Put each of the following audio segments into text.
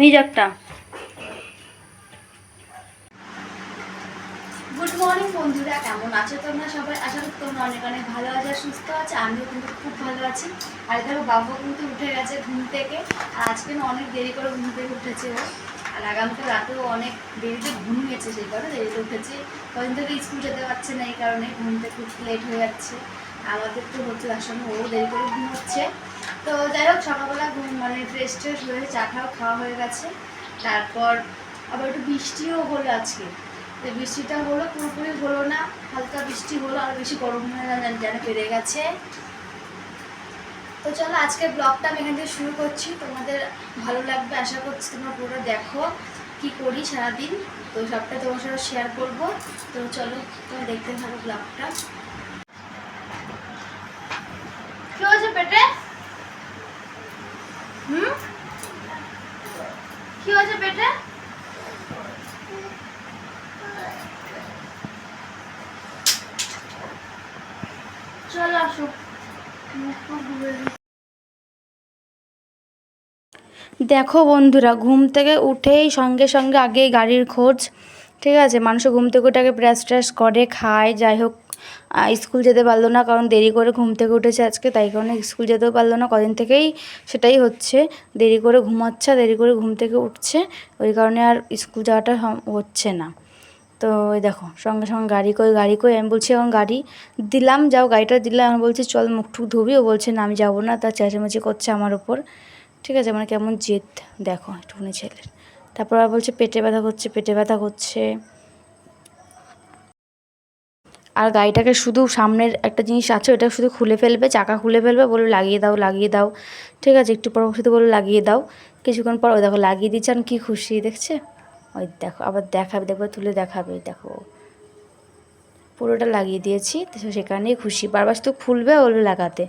নিজ একটা good morning বন্ধুরা, কেমন আছো তোমরা সবাই? আশা করি তোমরা অনেক অনেক ভালো আছো সুস্থ আছো। আমিও কিন্তু খুব ভালো আছি। আর দেখো, বাবু কিন্তু উঠে গেছে ঘুম থেকে। আজকে অনেক দেরি করে ঘুম থেকে উঠেছে ও। আর আগামীকাল রাতেও অনেক দেরিতে ঘুমিয়েছে সেই কারণে দেরিতে উঠেছে। কদিন থেকে স্কুল যেতে পারছে না, এই কারণে ঘুম থেকে লেট হয়ে যাচ্ছে। আমাদের তো হচ্ছে তার সঙ্গে ও দেরি করে ঘুমোচ্ছে। তো যাই হোক, সকালবেলা মানে ফ্রেশ ট্রেশ হয়ে চা খাওয়া খাওয়া হয়ে গেছে। তারপর আবার একটু বৃষ্টিও হলো আজকে। তো বৃষ্টিটা হলো, পুরোপুরি হলো না, হালকা বৃষ্টি হলো, আর বেশি গরম হয়ে যেন বেড়ে গেছে। তো চলো আজকে ব্লগটা আমি এখান থেকে শুরু করছি। তোমাদের ভালো লাগবে, আশা করছি তোমরা পুরো দেখো, কি করি সারাদিন। তো সবটা তোমার সাথে শেয়ার করব। তো চলো, তোমরা দেখতে থাকো ব্লগটা কি হয়েছে পেটে কি হয়েছে পেটে? চলো আসো। দেখো বন্ধুরা, ঘুম থেকে উঠেই সঙ্গে সঙ্গে আগেই গাড়ির খোঁজ, ঠিক আছে? মানুষ ঘুম থেকে উঠে আগে ব্রাশ করে, খায়, যাই হোক স্কুল যেতে পারল না, কারণ দেরি করে ঘুম থেকে উঠেছে আজকে, তাই কারণে স্কুল যেতেও পারল না। কদিন থেকেই সেটাই হচ্ছে। দেরি করে ঘুমাচ্ছে, দেরি করে ঘুম থেকে উঠছে, ওই কারণে আর স্কুল যাওয়াটা হচ্ছে না। তো ওই দেখো, সঙ্গে সঙ্গে গাড়ি কই গাড়ি কই, আমি বলছি এখন গাড়ি দিলাম, যাও গাড়িটা দিলাম। আমি বলছি, চল মুখ টুক ধুবি। ও বলছে, না, আমি যাব না, তার চেঁচামেচি করছে আমার ওপর। ঠিক আছে মানে কেমন জেদ। দেখো, একটুখানি ছেলের। তারপর আর বলছে, পেটে ব্যথা করছে, পেটে ব্যথা করছে। আর গাড়িটাকে শুধু সামনের একটা জিনিস আছে ওটা শুধু খুলে ফেলবে, চাকা খুলে ফেলবে, বলবে লাগিয়ে দাও লাগিয়ে দাও। ঠিক আছে, একটু পর শুধু বলে লাগিয়ে দাও। কিছুক্ষণ পর ওই দেখো লাগিয়ে দিচ্ছে আর কি খুশি, দেখছে? ওই দেখো, আবার দেখাবে, দেখবে, তুলে দেখাবে দেখো। পুরোটা লাগিয়ে দিয়েছি, তো সেখানেই খুশি। বারবার শুধু খুলবে, বলবে লাগাতে।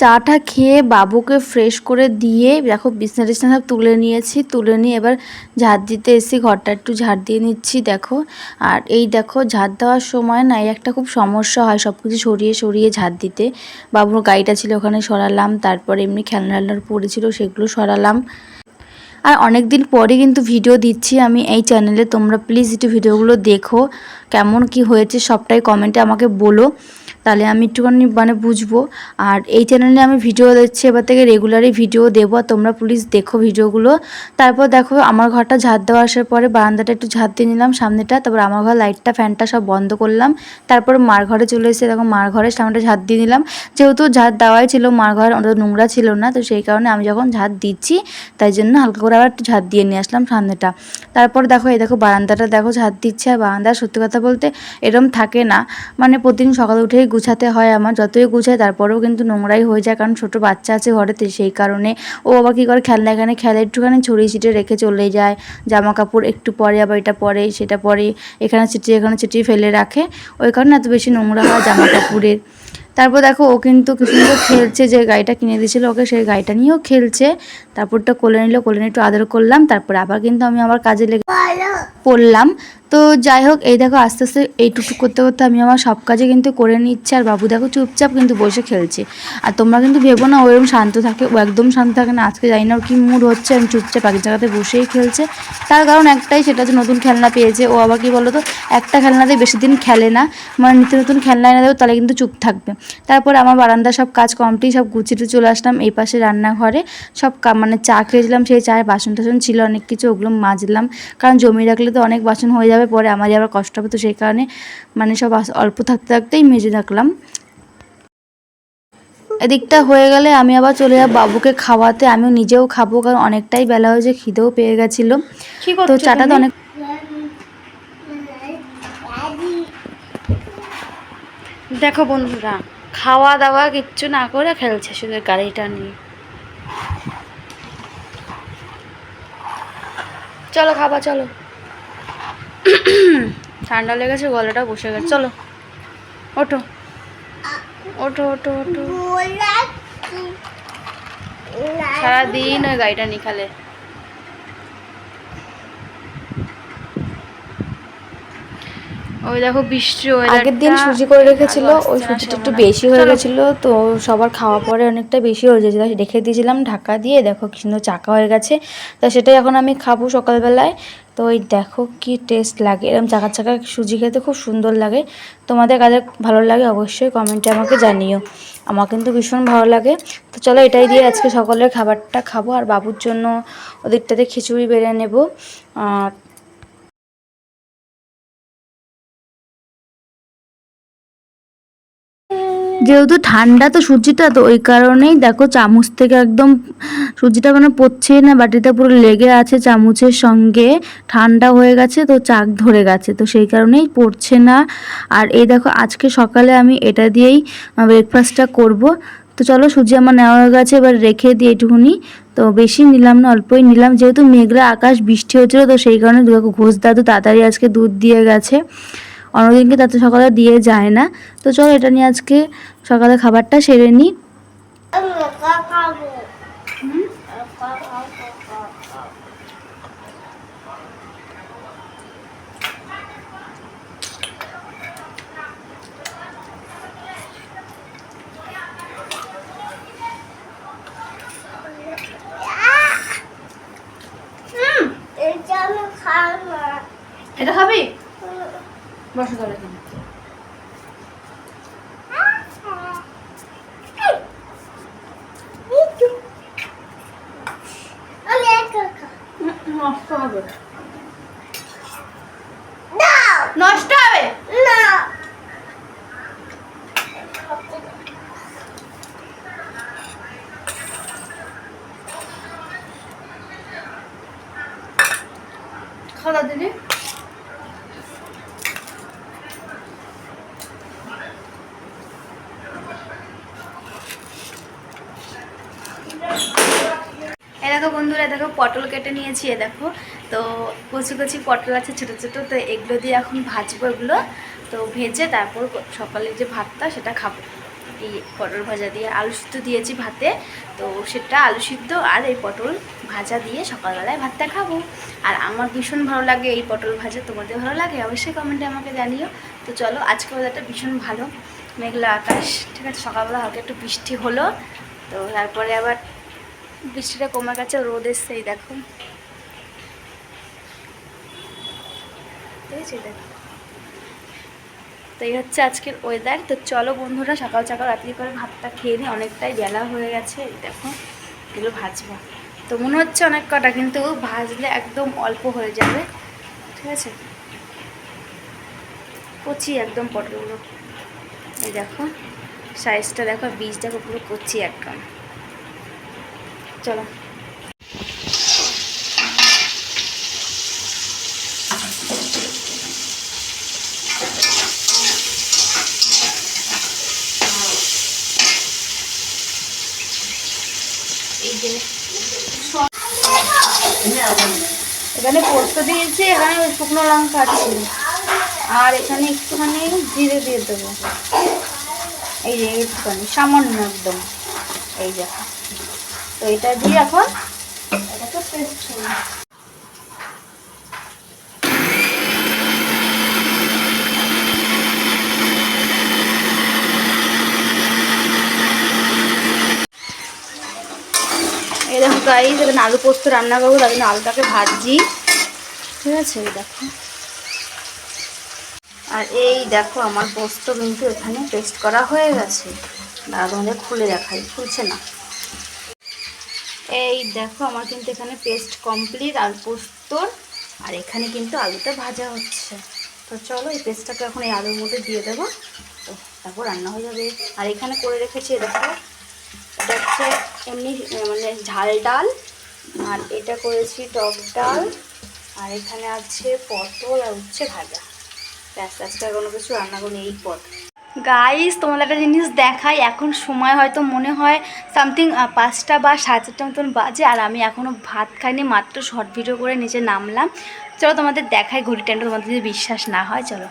চাটা খেয়ে বাবুকে ফ্রেশ করে দিয়ে, দেখো বিছনা টিছনা সব তুলে নিয়েছি, তুলে নিয়ে এবার ঝাড় দিতে এসেছি, ঘরটা একটু ঝাড় দিয়ে নিচ্ছি, দেখো। আর এই দেখো ঝাড় দেওয়ার সময় না এই একটা খুব সমস্যা হয় সব কিছু সরিয়ে সরিয়ে ঝাড় দিতে। বাবুর গাড়িটা ছিল ওখানে সরালাম, তারপর এমনি খেলনা টেলনার পড়েছিল সেগুলো সরালাম। আর অনেক দিন পরে কিন্তু ভিডিও দিচ্ছি আমি এই চ্যানেলে তোমরা প্লিজ একটু ভিডিওগুলো দেখো, কেমন কি হয়েছে সবটাই কমেন্টে আমাকে বলো। তাহলে আমি একটুখানি মানে বুঝব। আর এই চ্যানেলে আমি ভিডিও দিচ্ছি, এবার থেকে রেগুলারই ভিডিও দেবো। তোমরা প্লিজ দেখো ভিডিওগুলো তারপর দেখো, আমার ঘরটা ঝাড় দেওয়া আসার পরে বারান্দাটা একটু ঝাড় দিয়ে নিলাম সামনেটা। তারপর আমার ঘর লাইটটা ফ্যানটা সব বন্ধ করলাম। তারপর মার ঘরে চলে এসে দেখো, মার ঘরের সামনেটা ঝাড় দিয়ে নিলাম। যেহেতু ঝাড় দেওয়াই ছিল, মার ঘর অত নোংরা ছিল না। তো সেই কারণে আমি যখন ঝাড় দিচ্ছি, তাই জন্য হালকা করে আবার একটু ঝাড় দিয়ে নিয়ে আসলাম সামনেটা। তারপর দেখো, এই দেখো বারান্দাটা দেখো ঝাড় দিচ্ছে। আর বারান্দা সত্যি কথা বলতে এরম থাকে না। মানে প্রতিদিন সকালে উঠেই গুছাতে হয় আমার, যতই গুছাই তারপরেও কিন্তু নোংরাই হয়ে যায়, কারণ ছোটো বাচ্চা আছে ঘরেতে সেই কারণে। ও আবার কী করে, খেলনা এখানে খেলে, একটুখানি ছড়িয়ে ছিটিয়ে রেখে চলে যায় জামা কাপড় একটু পরে, আবার এটা পরে, সেটা পরে, এখানে ছিটিয়ে এখানে ছিটিয়ে ফেলে রাখে। ওই কারণে এত বেশি নোংরা হয় জামা কাপড়ের তারপর দেখো, ও কিন্তু কি সুন্দর খেলছে, যে গাড়িটা কিনে দিয়েছিল ওকে, সেই গাড়িটা নিয়েও খেলছে। তারপরটা কোলে নিল, কোলে নিয়ে একটু আদর করলাম, তারপর আবার কিন্তু আমি আমার কাজে লেগে পড়লাম। তো যাই হোক, এই দেখো আস্তে আস্তে এইটুকু করতে করতে আমি আমার সব কাজে কিন্তু করে নিচ্ছি, আর বাবু দেখো চুপচাপ কিন্তু বসে খেলছে। আর তোমরা কিন্তু ভেবো না, ও এরকম শান্ত থাকে, ও একদম শান্ত থাকে না, আজকে জানি না ওর কী মুড হচ্ছে, আমি চুপচাপ এক জায়গাতে বসেই খেলছে। তার কারণ একটাই, সেটা হচ্ছে নতুন খেলনা পেয়েছে, ও আবার কি বলো তো একটা খেলনাতে বেশি দিন খেলে না। মানে নিত্য নতুন খেলনা এনে দেবো, তাহলে কিন্তু চুপ থাকবে। তারপর আমার বারান্দা সব কাজ কমপ্লিট সব গুছিয়ে চলে আসলাম এই পাশে রান্নাঘরে, সব কা- মানে চা খেয়েছিলাম সেই চায়ের বাসন টাসন ছিল অনেক কিছু ওগুলো মাজলাম। কারণ জমি রাখলে তো অনেক বাসন হয়ে যাবে পরে আমারই আবার কষ্ট হবে তো সেই কারণে মানে সব অল্প থাকতে থাকতেই মেজে রাখলাম। এদিকটা হয়ে গেলে আমি আবার চলে যাব বাবুকে খাওয়াতে আমিও নিজেও খাব কারণ অনেকটাই বেলা হয়েছে খিদেও পেয়ে গেছিল। তো চাটা তো অনেক দেখো বন্ধুরা খাওয়া দাওয়া কিচ্ছু না করে খেলছে শুধু গাড়িটা নিয়ে। চলো খাবা চলো। ঠান্ডা লেগেছে গলাটা বসে গেছে। চলো ওঠো। ওঠো ওঠো ওঠো। সারাদিন ওই গাড়িটা নিয়ে ওই দেখো বৃষ্টি আগের দিন সুজি করে রেখেছিল ওই সুজিটা একটু বেশি হয়ে গেছিল তো সবার খাওয়া পরে অনেকটা বেশি হয়ে গেছিল রেখে দিয়েছিলাম ঢাকা দিয়ে দেখো কি সুন্দর চাকা হয়ে গেছে তো সেটাই এখন আমি খাব সকালবেলায় তো ওই দেখো কি টেস্ট লাগে এরকম চাকা চাকা সুজি খেতে খুব সুন্দর লাগে তোমাদের কাদের ভালো লাগে অবশ্যই কমেন্টে আমাকে জানিও আমার কিন্তু ভীষণ ভালো লাগে তো চলো এটাই দিয়ে আজকে সকলের খাবারটা খাব আর বাবুর জন্য ওদিকটাতে খিচুড়ি বেড়ে নেব যেহেতু ঠান্ডা তো সুজিটা তো ওই কারণেই দেখো চামচ থেকে একদম সুজিটা মানে পড়ছে না, বাটিটা পুরো লেগে আছে চামচের সঙ্গে, ঠান্ডা হয়ে গেছে তো চাক ধরে গেছে, তো সেই কারণেই পড়ছে না। আর এই দেখো আজকে সকালে আমি এটা দিয়েই ব্রেকফাস্টটা করব। তো চলো সুজি আমার নেওয়া হয়ে গেছে, এবার রেখে দিই এটুকুনি তো বেশি নিলাম না, অল্পই নিলাম, যেহেতু মেঘলা আকাশ, বৃষ্টি হচ্ছিল তো সেই কারণে ঘোষ দাদু তাড়াতাড়ি আজকে দুধ দিয়ে গেছে। অন্যদিনকে তাতে সকালে দিয়ে যায় না। তো চলো এটা নিয়ে আজকে সকালে খাবারটা সেরে নিই এটা খাবি বসো তাহলে এখানে। নষ্ট হবে নষ্ট হবে খাওয়া দিদি এ দেখো বন্ধুরা দেখো পটল কেটে নিয়েছি এ দেখো। তো কচি কচি পটল আছে ছোটো ছোটো, তো এগুলো দিয়ে এখন ভাজবো এগুলো। তো ভেজে তারপর সকালে যে ভাতটা সেটা খাব। এই পটল ভাজা দিয়ে আলু সিদ্ধ দিয়েছি ভাতে। তো সেটা আলু সিদ্ধ আর এই পটল ভাজা দিয়ে সকালবেলায় ভাতটা খাব। আর আমার ভীষণ ভালো লাগে এই পটল ভাজা, তোমাদের ভালো লাগে? অবশ্যই কমেন্টে আমাকে জানিও। তো চলো আজকে ওয়েদারটা ভীষণ ভালো। মেঘলা আকাশ, ঠিক আছে? সকালবেলা হালকা একটু বৃষ্টি হলো। তো তারপরে আবার বৃষ্টিটা কমে গেছে, রোদ এসছে দেখো। ঠিক আছে দেখো। তো এই হচ্ছে আজকের ওয়েদার তো চলো বন্ধুরা, সকাল সকাল রাত্রি করে ভাতটা খেয়ে নিই অনেকটাই বেলা হয়ে গেছে দেখো, এগুলো ভাজবো। তো মনে হচ্ছে অনেক কটা, কিন্তু ভাজলে একদম অল্প হয়ে যাবে, ঠিক আছে? কচি একদম পটলগুলো। এই দেখো সাইজটা দেখো বীজ দেখো পুরো কচি একদম। চলো। এখানে পোস্ত দিয়েছি, এখানে শুকনো লঙ্কা আছে। আর এখানে একটুখানি জিরে দিয়ে দেবো। এই যে একটুখানি, সামান্য একদম। এই দেখো তো এটা দিয়ে এখন এটাকে পেস্ট আলু পোস্ত রান্না করব জন্য আলুটাকে ভাজি ঠিক আছে, এই দেখো। আর এই দেখো, আমার পোস্ত কিন্তু এখানে পেস্ট করা হয়ে গেছে। দাঁড়া তোমাদের খুলে দেখাই, খুলছে না। এই দেখো, আমার কিন্তু এখানে পেস্ট কমপ্লিট আর পোস্তর, আর এখানে কিন্তু আলুটা ভাজা হচ্ছে। তো চলো এই পেস্টটাকে এখন এই আলুর মধ্যে দিয়ে দেবো। তো তারপর রান্না হয়ে যাবে। আর এখানে করে রেখেছি দেখো, এটা হচ্ছে এমনি মানে ঝাল ডাল, আর এটা করেছি টক ডাল, আর এখানে আছে পটল, আর উচ্ছে ভাজা। ব্যাস, আজকে কোনো কিছু রান্না করি এই পট। গাইস তোমাদের একটা জিনিস দেখাই। এখন সময় হয়তো মনে হয় সামথিং পাঁচটা বা সাড়ে চারটা মতন বাজে আর আমি এখনও ভাত খাইনি, মাত্র শর্ট ভিডিও করে নিচে নামলাম। চলো তোমাদের দেখাই ঘড়ি টাইমটা তোমাদের যদি বিশ্বাস না হয়, চলো।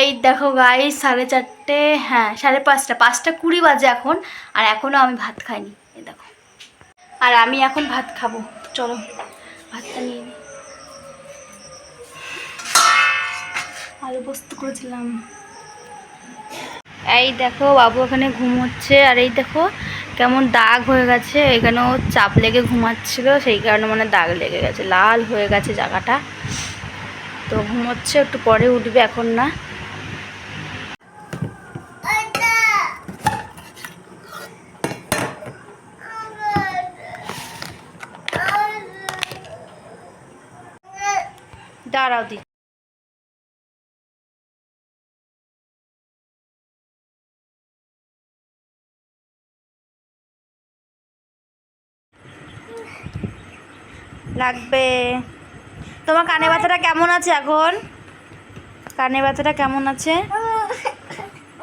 এই দেখো গাইস সাড়ে চারটে হ্যাঁ সাড়ে পাঁচটা পাঁচটা কুড়ি বাজে এখন আর এখনও আমি ভাত খাইনি। এই দেখো। আর আমি এখন ভাত খাব। চলো, ভাতটা নিয়ে নিই আলু পোস্ত করেছিলাম। এই দেখো বাবু এখানে ঘুমোচ্ছে, আর এই দেখো কেমন দাগ হয়ে গেছে। এখানেও চাপ লেগে ঘুমাচ্ছিল, সেই কারণে মানে দাগ লেগে গেছে, লাল হয়ে গেছে জায়গাটা। তো ঘুমোচ্ছে, একটু পরে উঠবে, এখন না। লাগবে। তোমার কানে ব্যথাটা কেমন আছে এখন? কানে ব্যথাটা কেমন আছে?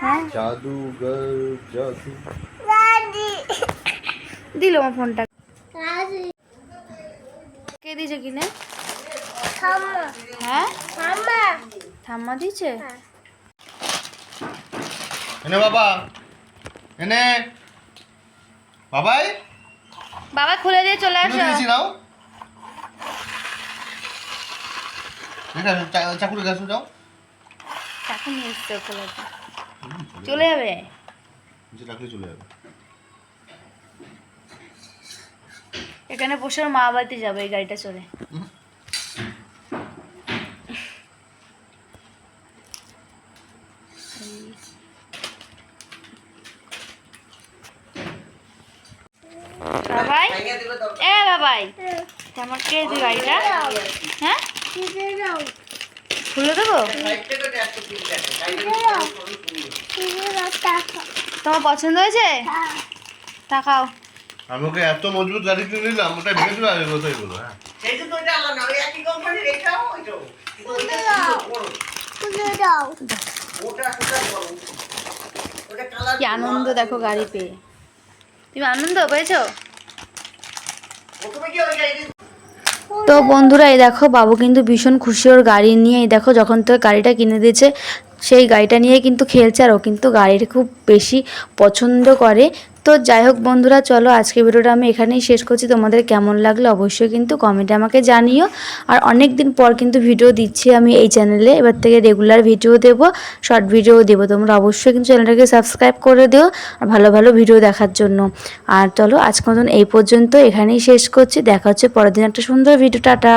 হ্যাঁ? দিল আমার ফোনটা। কে দিয়েছে কিনে? হ্যাঁ? ঠাম্মা। দিয়েছে? এনে বাবা। এনে বাবাই? বাবা খুলে দিয়ে চলে আসো দিয়েছি নাও দেখা চাকুরে গেছো যাও। চাকু নিয়ে এসছে চলে যাবে? নিচে রাখলে চলে যাবে। এখানে বসে মা বাড়িতে যাবে এই গাড়িটা চলে বাবাই? এ বাবাই আমার কে গাড়িটা? হ্যাঁ? খুলে দেবো? তোমার পছন্দ হয়েছে? তাকাও আমি ওকে এত মজবুত গাড়ি কিনে নিলাম ওটা ভেঙে চলে আসবে কোথায় বলো হ্যাঁ? কি আনন্দ দেখো গাড়ি পেয়ে তুমি আনন্দ পেয়েছ প্রথমে কি ওই গাড়ি তো বন্ধুরা, এই দেখো, বাবু কিন্তু ভীষণ খুশি ওর গাড়ি নিয়ে। এই দেখো, যখন তো গাড়িটা কিনে দিয়েছে, সেই গাড়িটা নিয়ে কিন্তু খেলছে আর ও কিন্তু গাড়ির খুব বেশি পছন্দ করে। তো যাই হোক বন্ধুরা, চলো আজকে ভিডিওটা আমি এখানেই শেষ করছি। তোমাদের কেমন লাগল অবশ্যই কিন্তু কমেন্টে আমাকে জানিও। আর অনেক দিন পর কিন্তু ভিডিও দিচ্ছি আমি এই চ্যানেলে এবার থেকে রেগুলার ভিডিও দেব শর্ট ভিডিও দেবো। তোমরা অবশ্যই কিন্তু চ্যানেলটাকে সাবস্ক্রাইব করে দিও আর ভালো ভালো ভিডিও দেখার জন্য। আর চলো আজকে মতন এই পর্যন্ত এখানেই শেষ করছি। দেখা হচ্ছে পরের দিন একটা সুন্দর ভিডিও টাটা!